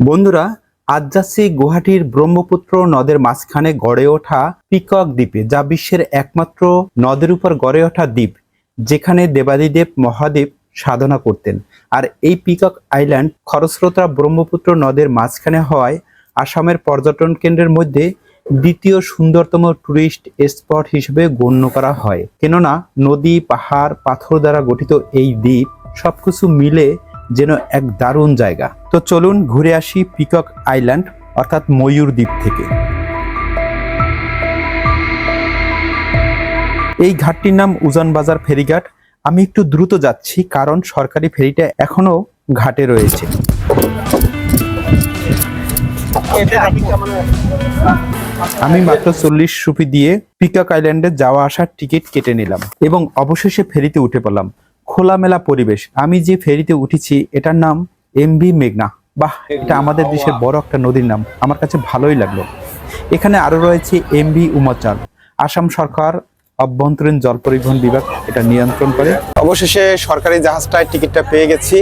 বন্ধুরা, আজ যাচ্ছি গুয়াহাটির ব্রহ্মপুত্র নদের মাঝখানে গড়ে ওঠা পিকক দ্বীপে, যা বিশ্বের একমাত্র নদের উপর গড়ে ওঠা দ্বীপ, যেখানে দেবাদিদেব মহাদেব সাধনা করতেন। আর এই পিকক আইল্যান্ড খরস্রোতা ব্রহ্মপুত্র নদের মাঝখানে হওয়ায় আসামের পর্যটন কেন্দ্রের মধ্যে দ্বিতীয় সুন্দরতম টুরিস্ট স্পট হিসেবে গণ্য করা হয়। কেননা, নদী, পাহাড়, পাথর দ্বারা গঠিত এই দ্বীপ সবকিছু মিলে যেন এক দারুণ জায়গা। তো চলুন ঘুরে আসি পিকক আইল্যান্ড, অর্থাৎ ময়ূর দ্বীপ থেকে। এই ঘাটটির নাম উজান বাজার ফেরিঘাট। আমি একটু দ্রুত যাচ্ছি, কারণ সরকারি ফেরিটা এখনও ঘাটে রয়েছে। আমি মাত্র চল্লিশ রুপি দিয়ে পিকক আইল্যান্ডে যাওয়া আসার টিকিট কেটে নিলাম এবং অবশেষে ফেরিতে উঠে পড়লাম। খোলামেলা পরিবেশ। আমি যে ফেরিতে উঠেছি, এটার নাম এমভি মেঘনা। বাহ, এটা আমাদের দেশের বড় একটা নদীর নাম। আমার কাছে ভালোই লাগল। এখানে আরও রয়েছে এমভি উমাচাল আসাম সরকার অভ্যন্তরীণ জল পরিবহন বিভাগ এটা নিয়ন্ত্রণ করে। অবশেষে সরকারি জাহাজটায় টিকিটটা পেয়ে গেছি।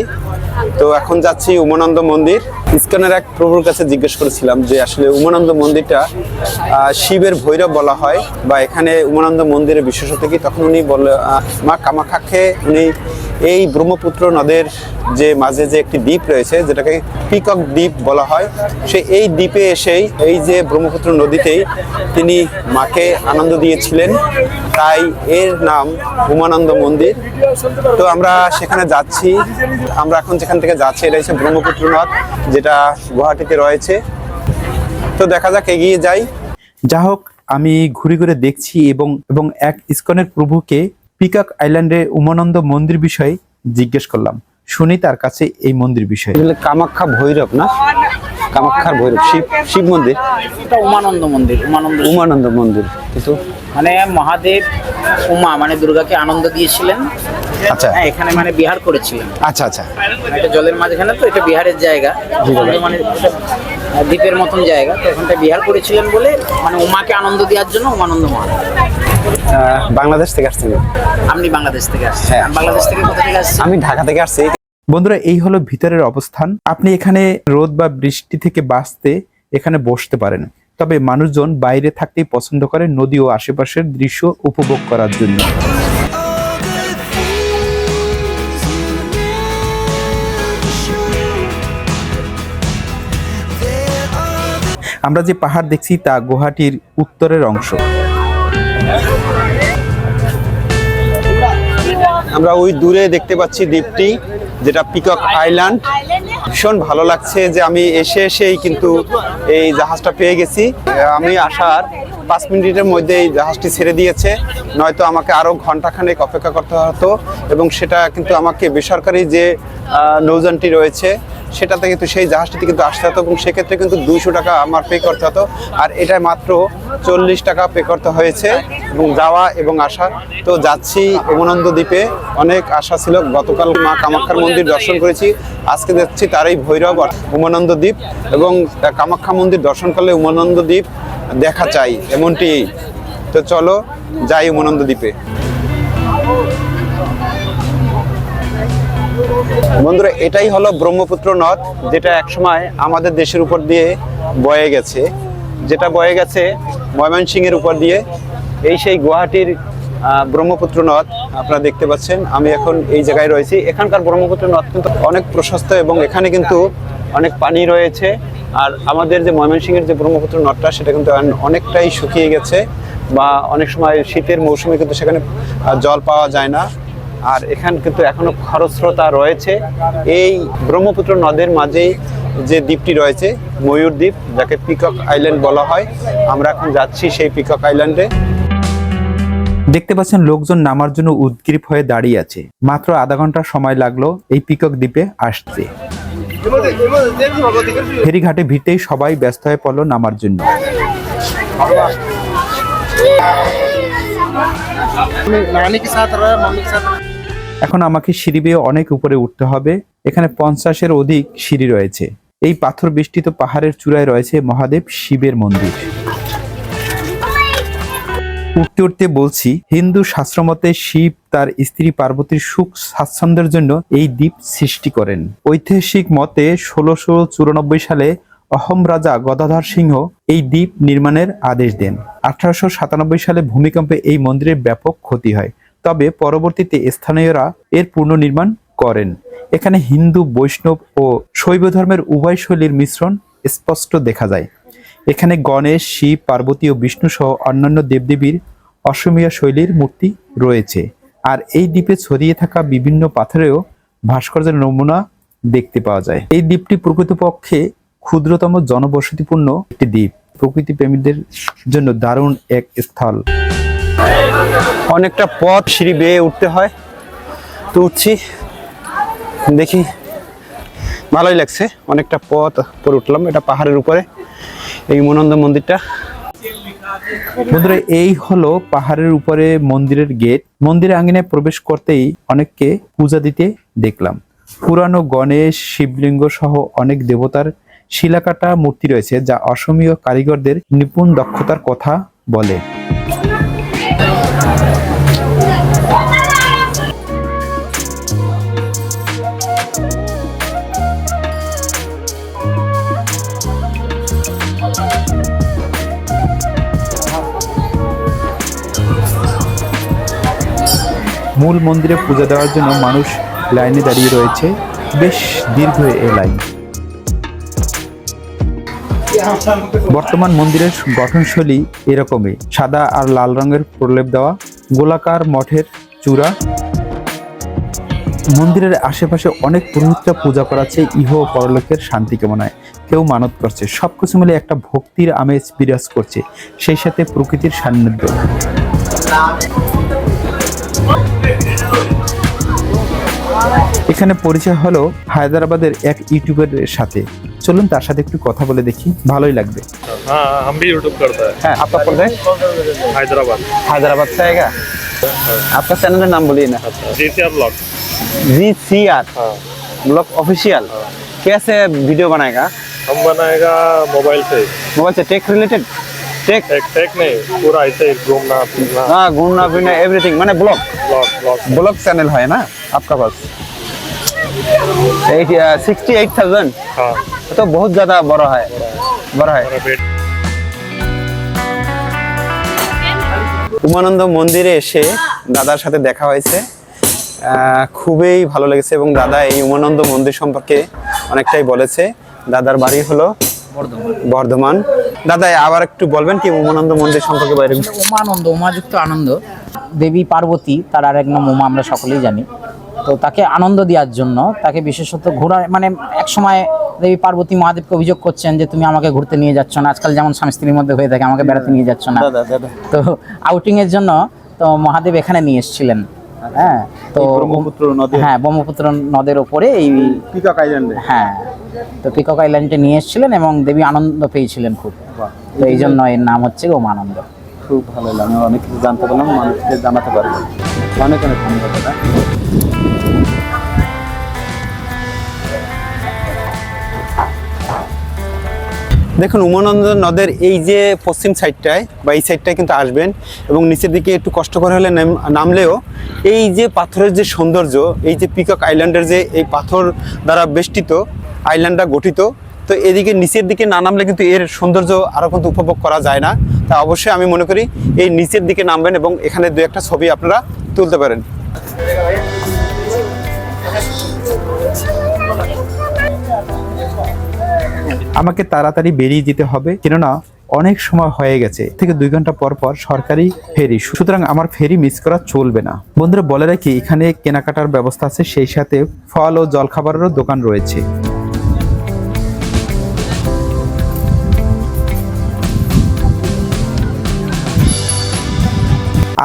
তো এখন যাচ্ছি উমানন্দ মন্দির। ইস্কনের এক প্রভুর কাছে জিজ্ঞেস করেছিলাম যে আসলে উমানন্দ মন্দিরটা শিবের ভৈরব বলা হয়, বা এখানে উমানন্দ মন্দিরের বিশেষত কি? তখন উনি বলে মা কামাখ্যাকে উনি এই ব্রহ্মপুত্র নদের যে মাঝে যে একটি দ্বীপ রয়েছে, যেটাকে পিকক দ্বীপ বলা হয়, সে এই দ্বীপে এসেই এই যে ব্রহ্মপুত্র নদীতেই তিনি মাকে আনন্দ দিয়েছিলেন। তাই এর নাম উমানন্দ মন্দির। তো আমরা সেখানে যাচ্ছি। আমরা এখন যেখান থেকে যাচ্ছি এটা হচ্ছে ব্রহ্মপুত্র নদ যেটা গুয়াহাটিতে রয়েছে। তো দেখা যাক এগিয়ে যাই। যা হোক আমি ঘুরে ঘুরে দেখছি এবং এবং এক ইস্কনের প্রভুকে পিকক আইল্যান্ডে উমানন্দ মন্দির বিষয়ে জিজ্ঞেস করলাম। শুনি তার কাছে এই মন্দির বিষয়ে। কামাখ্যা ভৈরব না? কামাখ্যার ভৈরব শিব শিব মন্দির। এটা উমানন্দ মন্দির উমানন্দ উমানন্দ মন্দির। কিন্তু মানে মহাদেব উমা মানে দুর্গাকে আনন্দ দিয়েছিলেন। আচ্ছা। হ্যাঁ এখানে মানে বিহার করেছিলেন। আচ্ছা আচ্ছা। এটা জলের মাঝখানে তো এটা বিহারের জায়গা। মানে দ্বীপের মতন জায়গা। তো ওখানটা বিহার করেছিলেন বলে মানে উমাকে আনন্দ দেওয়ার জন্য উমানন্দ মহাদেব। আহ, বাংলাদেশ থেকে আসছেন। আপনি বাংলাদেশ থেকে আসছেন। হ্যাঁ। বাংলাদেশ থেকে কোথা থেকে আসছেন? আমি ঢাকা থেকে আসছি। বন্ধুরা এই হলো ভিতরের অবস্থান। আপনি এখানে রোদ বা বৃষ্টি থেকে বাঁচতে এখানে বসতে পারেন। তবে মানুষজন বাইরে থাকতেই পছন্দ করে নদী ও আশেপাশের দৃশ্য উপভোগ করার জন্য। আমরা যে পাহাড় দেখছি তা গুহাটির উত্তরের অংশ। আমরা ওই দূরে দেখতে পাচ্ছি দ্বীপটি, যেটা পিকক আইল্যান্ড। ভীষণ ভালো লাগছে যে আমি এসে এসেই কিন্তু এই জাহাজটা পেয়ে গেছি। আমি আসার পাঁচ মিনিটের মধ্যে এই জাহাজটি ছেড়ে দিয়েছে। নয়তো আমাকে আরও ঘন্টাখানেক অপেক্ষা করতে হতো এবং সেটা কিন্তু আমাকে বেসরকারি যে আহ, নৌযানটি রয়েছে সেটাতে কিন্তু সেই জাহাজটিতে কিন্তু আসতে হতো এবং সেক্ষেত্রে কিন্তু দুইশো টাকা আমার পে করতে হতো। আর এটা মাত্র চল্লিশ টাকা পে করতে হয়েছে এবং যাওয়া এবং আসা। তো যাচ্ছি উমানন্দ দ্বীপে। অনেক আশা ছিল গতকাল মা কামাখ্যার মন্দির দর্শন করেছি। আজকে যাচ্ছি তারই ভৈরব উমানন্দ দ্বীপ এবং কামাখ্যা মন্দির দর্শন করলে উমানন্দ দ্বীপ দেখা চাই, এমনটি। তো চলো, যাই উমানন্দ দ্বীপে। বন্ধুরা, এটাই হলো ব্রহ্মপুত্র নদ, যেটা একসময় আমাদের দেশের উপর দিয়ে বয়ে গেছে। যেটা বয়ে গেছে ময়মনসিংহের উপর দিয়ে। এই সেই গুয়াহাটির ব্রহ্মপুত্র নদ, আপনারা দেখতে পাচ্ছেন। আমি এখন এই জায়গায় রয়েছি। এখানকার ব্রহ্মপুত্র নদ কিন্তু অনেক প্রশস্ত এবং এখানে কিন্তু অনেক পানি রয়েছে। আর আমাদের যে ময়মনসিংহের যে ব্রহ্মপুত্র নদটা, সেটা কিন্তু অনেকটাই শুকিয়ে গেছে বা অনেক সময় শীতের মৌসুমে কিন্তু সেখানে জল পাওয়া যায় না। আর এখান কিন্তু এখনও খরস্রোতা রয়েছে। এই ব্রহ্মপুত্র নদের মাঝেই যে দ্বীপটি রয়েছে, ময়ূর দ্বীপ, যাকে পিকক আইল্যান্ড বলা হয়, আমরা এখন যাচ্ছি সেই পিকক আইল্যান্ডে। দেখতে পাচ্ছেন, লোকজন নামার জন্য উদ্গ্রীব হয়ে দাঁড়িয়ে আছে। মাত্র আধা ঘণ্টা সময় লাগল এই পিকক দ্বীপে আসতে। ফেরিঘাটে ভিড়তেই সবাই ব্যস্ত হয়ে পড়ল নামার জন্য। এখন আমাকে সিঁড়ি বেয়ে অনেক উপরে উঠতে হবে এখানে পঞ্চাশের অধিক সিঁড়ি রয়েছে। এই পাথর বেষ্টিত পাহাড়ের চূড়ায় রয়েছে মহাদেব শিবের মন্দির। উঠতে উঠতে বলছি, হিন্দু শাস্ত্রমতে শিব তার স্ত্রী পার্বতীর সুখ স্বাচ্ছন্দ্যের জন্য এই দ্বীপ সৃষ্টি করেন। ঐতিহাসিক মতে ষোলোশো চুরানব্বই সালে অহম রাজা গদাধর সিংহ এই দ্বীপ নির্মাণের আদেশ দেন। আঠারোশো সাতানব্বই সালে ভূমিকম্পে এই মন্দিরের ব্যাপক ক্ষতি হয়। তবে পরবর্তীতে স্থানীয়রা এর পুনর্নির্মাণ করেন। এখানে হিন্দু, বৈষ্ণব ও শৈব ধর্মের উভয় শৈলীর মিশ্রণ স্পষ্ট দেখা যায়। এখানে গণেশ, শিব, পার্বতী ও বিষ্ণু সহ অন্যান্য দেবদেবীর অসমীয়া শৈলীর মূর্তি রয়েছে। আর এই দ্বীপে ছড়িয়ে থাকা বিভিন্ন পাথরেও ভাস্কর্যের নমুনা দেখতে পাওয়া যায়। এই দ্বীপটি প্রকৃতপক্ষে ক্ষুদ্রতম জনবসতিপূর্ণ একটি দ্বীপ। প্রকৃতি প্রেমীদের জন্য দারুণ এক স্থল। অনেকটা পথ সিঁড়ি বেয়ে উঠতে হয়। তো উঠছি দেখি। ভালোই লাগছে। অনেকটা পথ পরে উঠলাম। এটা পাহাড়ের উপরে। এই মনন্দ মন্দিরটা। বন্ধুরা এই হলো পাহাড়ের উপরে মন্দিরের গেট। মন্দিরে আঙ্গিনায় প্রবেশ করতেই অনেককে পূজা দিতে দেখলাম। পুরানো গণেশ, শিবলিঙ্গ সহ অনেক দেবতার শিলাকাটা মূর্তি রয়েছে, যা অসমীয় কারিগরদের নিপুণ দক্ষতার কথা বলে। মূল মন্দিরে পূজা দেওয়ার জন্য মানুষ লাইনে দাঁড়িয়ে রয়েছে। বেশ দীর্ঘ এ লাইন। বর্তমান মন্দিরের গঠনশৈলী এরকমই। সাদা আর লাল রঙের প্রলেপ দেওয়া, গোলাকার মঠের চূড়া। মন্দিরের আশেপাশে অনেক পুরোহিতরা পূজা করাচ্ছে, ইহ পরলোকের শান্তি কামনায়। কেউ মানত করছে, সবকিছু মিলে একটা ভক্তির আমেজ বিরাজ করছে, সেই সাথে প্রকৃতির সান্নিধ্য। এখানে পরিচয় হলো হায়দ্রাবাদের এক ইউটিউবারের সাথে চলুন তার সাথে একটু কথা বলে দেখি ভালোই লাগবে हाँ हम भी यूट्यूब करता है হ্যাঁ আপনার প্রদেশ हैदराबाद हैदराबाद से आएगा आपका चैनल का नाम बोलिए ना G C R blog G C R हाँ ब्लॉग ऑफिशियल कैसे वीडियो बनाएगा हम बनाएगा मोबाइल से मोबाइल से tech related take take take नहीं पूरा ऐसे ही घूमना फिरना हाँ घूमना फिरना एवरीथिंग मैंने blog blog blog blog channel है ना आपका पास सिक्सटी एट थाउजेंड हाँ तो बहुत ज्यादा बड़ा है बड़ा है हमारा बेट উমানন্দ মন্দিরে এসে দাদার সাথে দেখা হয়েছে আহ, খুবই ভালো লেগেছে এবং দাদা এই উমানন্দ মন্দির সম্পর্কে অনেকটাই বলেছে দাদার বাড়ি হলো বর্ধমান দাদা আবার একটু বলবেন কি উমানন্দ মন্দির সম্পর্কে বাইরে উমানন্দ উমাযুক্ত আনন্দ। দেবী পার্বতী তার আর এক নাম উমা আমরা সকলেই জানি। তো তাকে আনন্দ দেওয়ার জন্য তাকে বিশেষত ঘোরা মানে এক সময় দেবী পার্বতী মহাদেবকে অভিযোগ করছেন যে তুমি আমাকে ঘুরতে নিয়ে যাচ্ছ না। আজকাল যেমন স্বামী স্ত্রীর মধ্যে হয়ে থাকে আমাকে বেড়াতে নিয়ে যাচ্ছ না। দাদা দাদা। তো আউটিংয়ের জন্য তো মহাদেব এখানে নিয়ে এসেছিলেন। হ্যাঁ তো ব্রহ্মপুত্র নদী হ্যাঁ ব্রহ্মপুত্র নদের ওপরে এই পিকক আইল্যান্ডে হ্যাঁ তো পিকক আইল্যান্ডে নিয়ে এসেছিলেন এবং দেবী আনন্দ পেয়েছিলেন খুব। তো এই জন্য এর নাম হচ্ছে গোমানন্দ খুব ভালো লাগল অনেক কিছু জানতে পারলাম মানুষকে জানাতে পারব অনেক অনেক ধন্যবাদ দেখুন, উমানন্দ নদের এই যে পশ্চিম সাইডটায় বা এই সাইডটায় কিন্তু আসবেন এবং নিচের দিকে একটু কষ্ট করে হলে নাম- নামলেও এই যে পাথরের যে সৌন্দর্য, এই যে পিকক আইল্যান্ডের যে এই পাথর দ্বারা বেষ্টিত আইল্যান্ডটা গঠিত, তো এদিকে নিচের দিকে না নামলে কিন্তু এর সৌন্দর্য আরও কিন্তু উপভোগ করা যায় না। তা অবশ্যই আমি মনে করি এই নিচের দিকে নামবেন এবং এখানে দু একটা ছবি আপনারা তুলতে পারেন। আমাকে তাড়াতাড়ি বেরিয়ে যেতে হবে। কেননা অনেক সময় হয়ে গেছে। থেকে দুই ঘণ্টা পর পর সরকারি ফেরি। সুতরাং আমার ফেরি মিস করা চলবে না। বন্ধুরা, বলে রাখি, এখানে কেনাকাটার ব্যবস্থা আছে। সেই সাথে ফল ও জলখাবারেরও দোকান রয়েছে।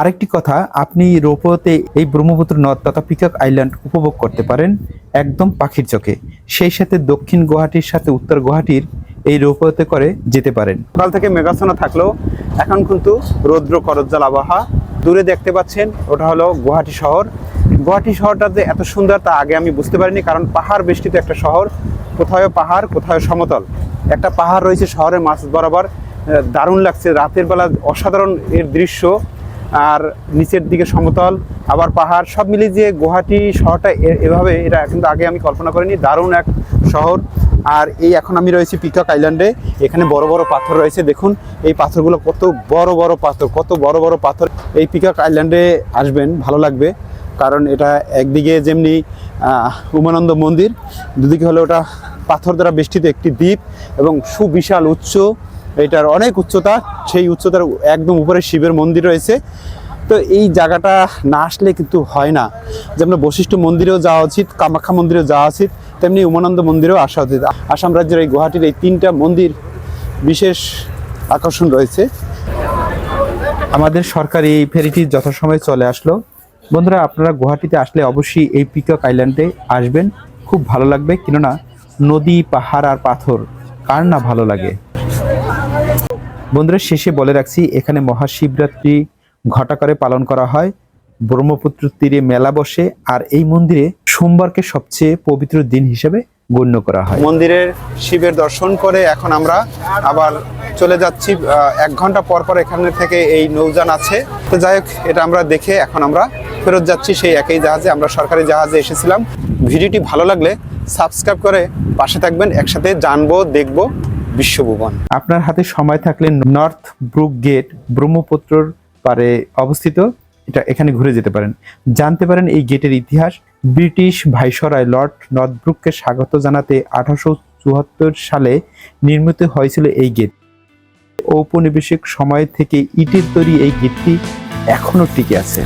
আরেকটি কথা, আপনি রোপোতে এই ব্রহ্মপুত্র নদ তথা পিকক আইল্যান্ড উপভোগ করতে পারেন একদম পাখির চোখে। সেই সাথে দক্ষিণ গুয়াহাটির সাথে উত্তর গুয়াহাটির এই রোপোতে করে যেতে পারেন। সকাল থেকে মেঘাচ্ছন্ন থাকলেও এখন কিন্তু রৌদ্র করজ্জাল আবহাওয়া। দূরে দেখতে পাচ্ছেন, ওটা হলো গুয়াহাটি শহর। গুয়াহাটি শহরটা যে এত সুন্দর তা আগে আমি বুঝতে পারিনি, কারণ পাহাড় বেষ্টিত একটা শহর। কোথাও পাহাড় কোথায় সমতল। একটা পাহাড় রয়েছে শহরের মাছ বরাবর। দারুণ লাগছে। রাতের বেলা অসাধারণ এর দৃশ্য। আর নিচের দিকে সমতল, আবার পাহাড়, সব মিলিয়ে যে গুয়াহাটি শহরটা এভাবে এটা কিন্তু আগে আমি কল্পনা করিনি, দারুণ এক শহর। আর এই এখন আমি রয়েছি পিকক আইল্যান্ডে, এখানে বড় বড় পাথর রয়েছে, দেখুন, এই পাথরগুলো কত বড় বড় পাথর, কত বড় বড় পাথর। এই পিকক আইল্যান্ডে আসবেন, ভালো লাগবে, কারণ এটা একদিকে যেমনি উমানন্দ মন্দির, দুদিকে হলো ওটা পাথর দ্বারা বেষ্টিত একটি দ্বীপ এবং সুবিশাল, উচ্চ এটার অনেক উচ্চতা, সেই উচ্চতার একদম উপরে শিবের মন্দির রয়েছে। তো এই জায়গাটা না আসলে কিন্তু হয় না। যেমন বশিষ্ঠ মন্দিরেও যাওয়া উচিত, কামাখ্যা মন্দিরেও যাওয়া উচিত, তেমনি উমানন্দ মন্দিরেও আসা উচিত। আসাম রাজ্যের এই গুয়াহাটির এই তিনটা মন্দির বিশেষ আকর্ষণ রয়েছে। আমাদের সরকারি এই ফেরিটি যথাসময়ে চলে আসলো। বন্ধুরা, আপনারা গুয়াহাটিতে আসলে অবশ্যই এই পিকক আইল্যান্ডে আসবেন। খুব ভালো লাগবে। কেননা, নদী, পাহাড় আর পাথর, কার না ভালো লাগে? বন্ধুরা, শেষে বলে রাখছি, এখানে মহাশিবরাত্রি ঘটাকরে পালন করা হয়। ব্রহ্মপুত্র তীরে মেলা বসে, আর এই মন্দিরে সোমবারকে সবচেয়ে পবিত্র দিন হিসেবে গণ্য করা হয়। মন্দিরের শিবের দর্শন করে এখন আমরা আবার চলে যাচ্ছি এক ঘণ্টা পর পর এখানে থেকে এই নৌযান আছে। তো যাই হোক, এটা আমরা দেখে এখন আমরা ফেরত যাচ্ছি সেই একই জাহাজে। আমরা সরকারি জাহাজে এসেছিলাম। ভিডিওটি ভালো লাগলে সাবস্ক্রাইব করে পাশে থাকবেন, একসাথে জানব, দেখব। বিশ্বভুবন। আপনার হাতে সময় থাকলে নর্থ ব্রুক গেট ব্রহ্মপুত্রর পারে অবস্থিত, এটা এখানে ঘুরে যেতে পারেন। জানতে পারেন এই গেটের ইতিহাস। ব্রিটিশ ভাইসরয় লর্ড নর্থ ব্রুককে স্বাগত জানাতে আঠারোশো চুয়াত্তর সালে নির্মিত হয়েছিল এই গেট। ঔপনিবেশিক সময় থেকে ইটের তৈরি এই গেটটি এখনও টিকে আছে।